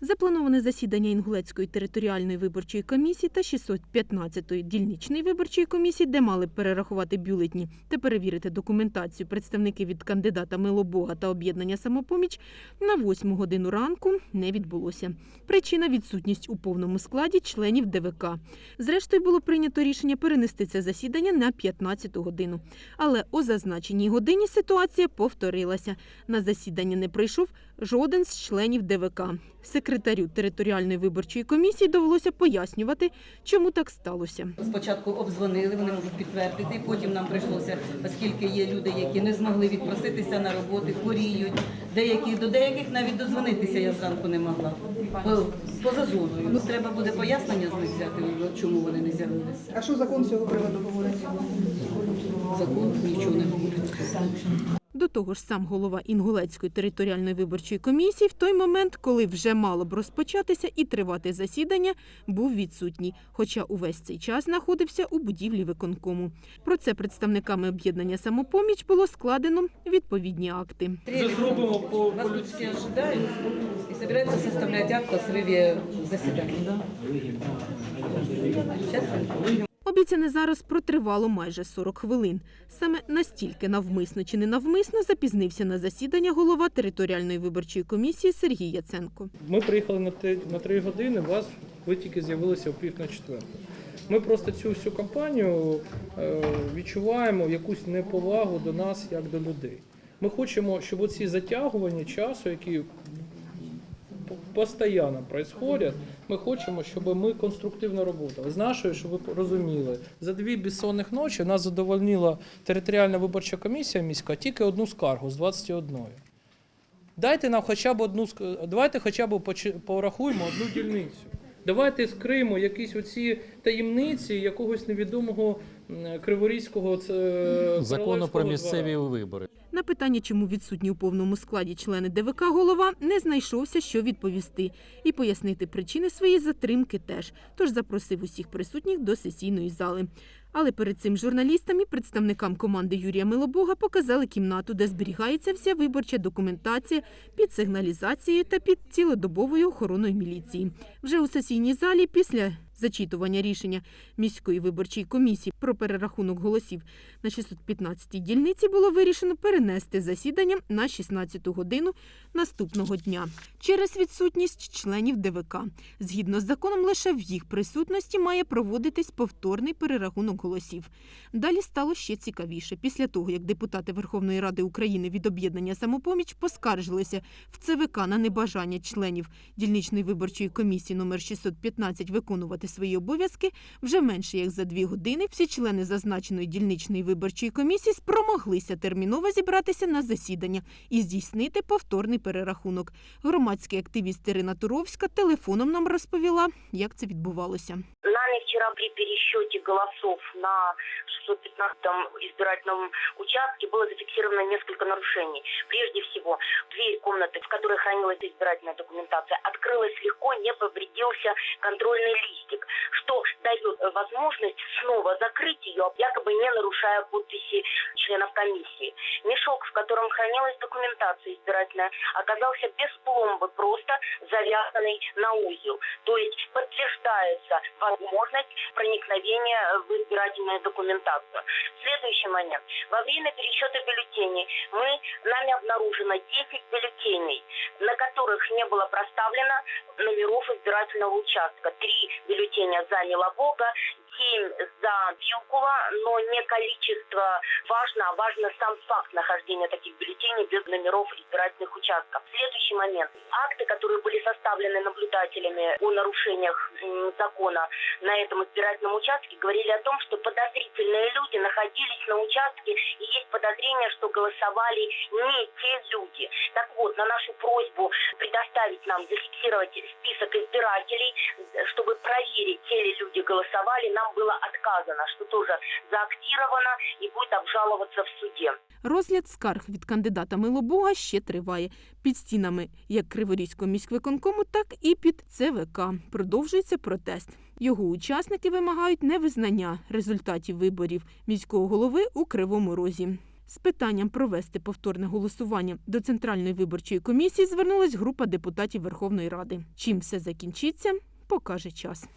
Заплановане засідання Інгулецької територіальної виборчої комісії та 615-ї дільничної виборчої комісії, де мали перерахувати бюлетні та перевірити документацію представники від кандидата Милобога та об'єднання самопоміч, на 8 годину ранку не відбулося. Причина відсутність у повному складі членів ДВК. Зрештою було прийнято рішення перенести це засідання на 15 годину. Але о зазначеній годині ситуація повторилася. На засідання не прийшов жоден з членів ДВК. Секретарю територіальної виборчої комісії довелося пояснювати, чому так сталося. Спочатку обдзвонили, вони можуть підтвердити. Потім нам прийшлося, оскільки є люди, які не змогли відпроситися на роботи, хворіють. Деякі до деяких навіть дозвонитися я зранку не могла. Поза зоною. Ну, треба буде пояснення з них взяти, чому вони не з'явилися. А що закон цього приводу говорить? Закон нічого не говорить. До того ж, сам голова Інгулецької територіальної виборчої комісії в той момент, коли вже мало б розпочатися і тривати засідання, був відсутній, хоча увесь цей час знаходився у будівлі виконкому. Про це представниками об'єднання самопоміч було складено відповідні акти. Вже зробимо по, всі ожидають і збираються составляти акт о сриві засідання. Обіцяне зараз протривало майже 40 хвилин. Саме настільки навмисно чи не навмисно запізнився на засідання голова територіальної виборчої комісії Сергій Яценко. Ми приїхали на три, на три години, вас ви тільки з'явилися в пів на четверту. Ми просто цю всю кампанію е, відчуваємо якусь неповагу до нас як до людей. Ми хочемо, щоб оці затягування часу, які постійно происходять, ми хочемо, щоб ми конструктивно працювали. З нашою, щоб ви розуміли, за дві безсонних ночі нас задовольнила територіальна виборча комісія міська тільки одну скаргу з 21. Дайте нам хоча б одну давайте хоча б порахуємо одну дільницю. Давайте скриємо якісь оці таємниці якогось невідомого криворізького закону про місцеві двора. вибори. На питання, чому відсутні у повному складі члени ДВК голова, не знайшовся, що відповісти, і пояснити причини своєї затримки теж. Тож запросив усіх присутніх до сесійної зали. Але перед цим журналістам і представникам команди Юрія Милобога показали кімнату, де зберігається вся виборча документація під сигналізацією та під цілодобовою охороною міліції. Вже у сесійній залі після зачитування рішення міської виборчої комісії про перерахунок голосів на 615-й дільниці було вирішено перенести засідання на 16 годину наступного дня через відсутність членів ДВК. Згідно з законом, лише в їх присутності має проводитись повторний перерахунок голосів. Далі стало ще цікавіше. Після того, як депутати Верховної Ради України від об'єднання самопоміч поскаржилися в ЦВК на небажання членів дільничної виборчої комісії номер 615 виконувати свої обов'язки, вже менше як за дві години всі члени зазначеної дільничної виборчої комісії спромоглися терміново зібратися на засідання і здійснити повторний перерахунок. Громадський активіст Ірина Туровська телефоном нам розповіла, як це відбувалося. Нами вчера при пересчете голосов на 615-м избирательном участке было зафиксировано несколько нарушений. Прежде всего, дверь комнаты, в которой хранилась избирательная документация, открылась легко, не повредился контрольный листик, что дает возможность снова закрыть ее, якобы не нарушая подписи членов комиссии. Мешок, в котором хранилась документация избирательная, оказался без пломбы, просто завязанный на узел. То есть подтверждается возможность проникновения в избирательную документацию. Следующий момент. Во время пересчета бюллетеней мы, нами обнаружено 10 бюллетеней, на которых не было проставлено номеров избирательного участка. Три бюллетеня за Милобога, 7 за Вилкула, но не количество важно, а важно сам факт нахождения таких бюллетеней без номеров избирательных участков. Следующий момент. Акты, которые были составлены наблюдателями о нарушениях закона на этом избирательном участке, говорили о том, что подозрительные люди находились на участке, и есть подозрение, что голосовали не те люди. Так вот, на нашу просьбу предоставить нам, зафиксировать список избирателей, чтобы проверить, те ли люди голосовали, нам было отказано, что тоже заактировано и будет обжаловаться в суде. Розгляд скарг від кандидата Милобога ще триває. Під стінами як Криворізького міськвиконкому, так і під ЦВК. Продовжується протест. Його учасники вимагають невизнання результатів виборів міського голови у Кривому Розі. З питанням провести повторне голосування до Центральної виборчої комісії звернулась група депутатів Верховної Ради. Чим все закінчиться, покаже час.